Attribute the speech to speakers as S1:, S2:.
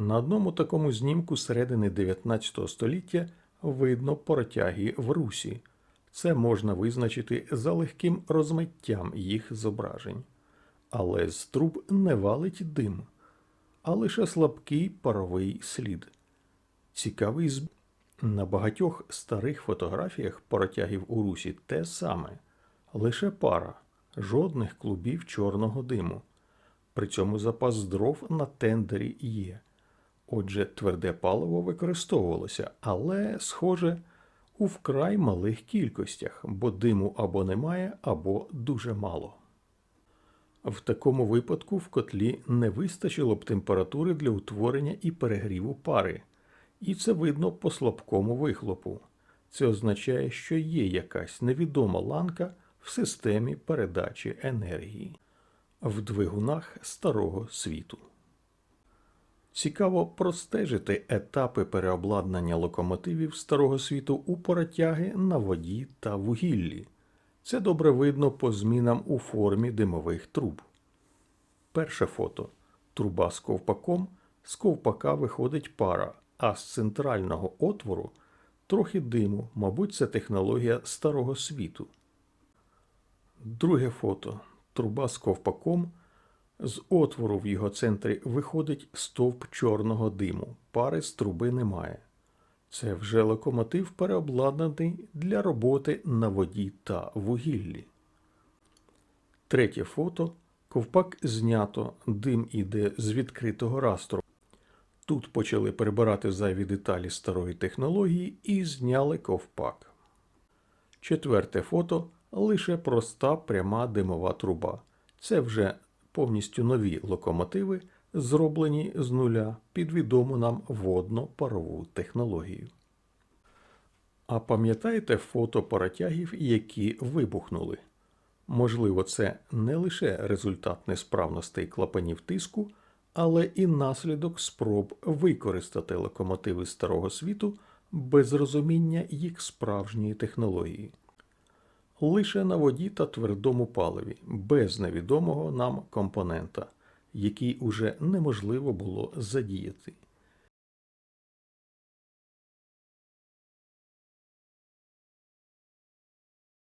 S1: На одному такому знімку середини 19 століття видно протяги в русі. Це можна визначити за легким розмиттям їх зображень. Але з труб не валить дим, а лише слабкий паровий слід. Цікавий зб... На багатьох старих фотографіях протягів у русі те саме, лише пара, жодних клубів чорного диму. При цьому запас дров на тендері є. Отже, тверде паливо використовувалося, але, схоже, у вкрай малих кількостях, бо диму або немає, або дуже мало. В такому випадку в котлі не вистачило б температури для утворення і перегріву пари, і це видно по слабкому вихлопу. Це означає, що є якась невідома ланка в системі передачі енергії в двигунах старого світу. Цікаво простежити етапи переобладнання локомотивів старого світу у паротяги на воді та вугіллі. Це добре видно по змінам у формі димових труб. Перше фото. Труба з ковпаком. З ковпака виходить пара, а з центрального отвору трохи диму, мабуть, це технологія старого світу. Друге фото. Труба з ковпаком. З отвору в його центрі виходить стовп чорного диму. Пари з труби немає. Це вже локомотив переобладнаний для роботи на воді та вугіллі. Третє фото. Ковпак знято, дим іде з відкритого растру. Тут почали прибирати зайві деталі старої технології і зняли ковпак. Четверте фото лише проста пряма димова труба. Це вже повністю нові локомотиви, зроблені з нуля під відому нам водно-парову технологію. А пам'ятаєте фото паротягів, які вибухнули? Можливо, це не лише результат несправностей клапанів тиску, але і наслідок спроб використати локомотиви старого світу без розуміння їх справжньої технології. Лише на воді та твердому паливі, без невідомого нам компонента, який уже неможливо було задіяти.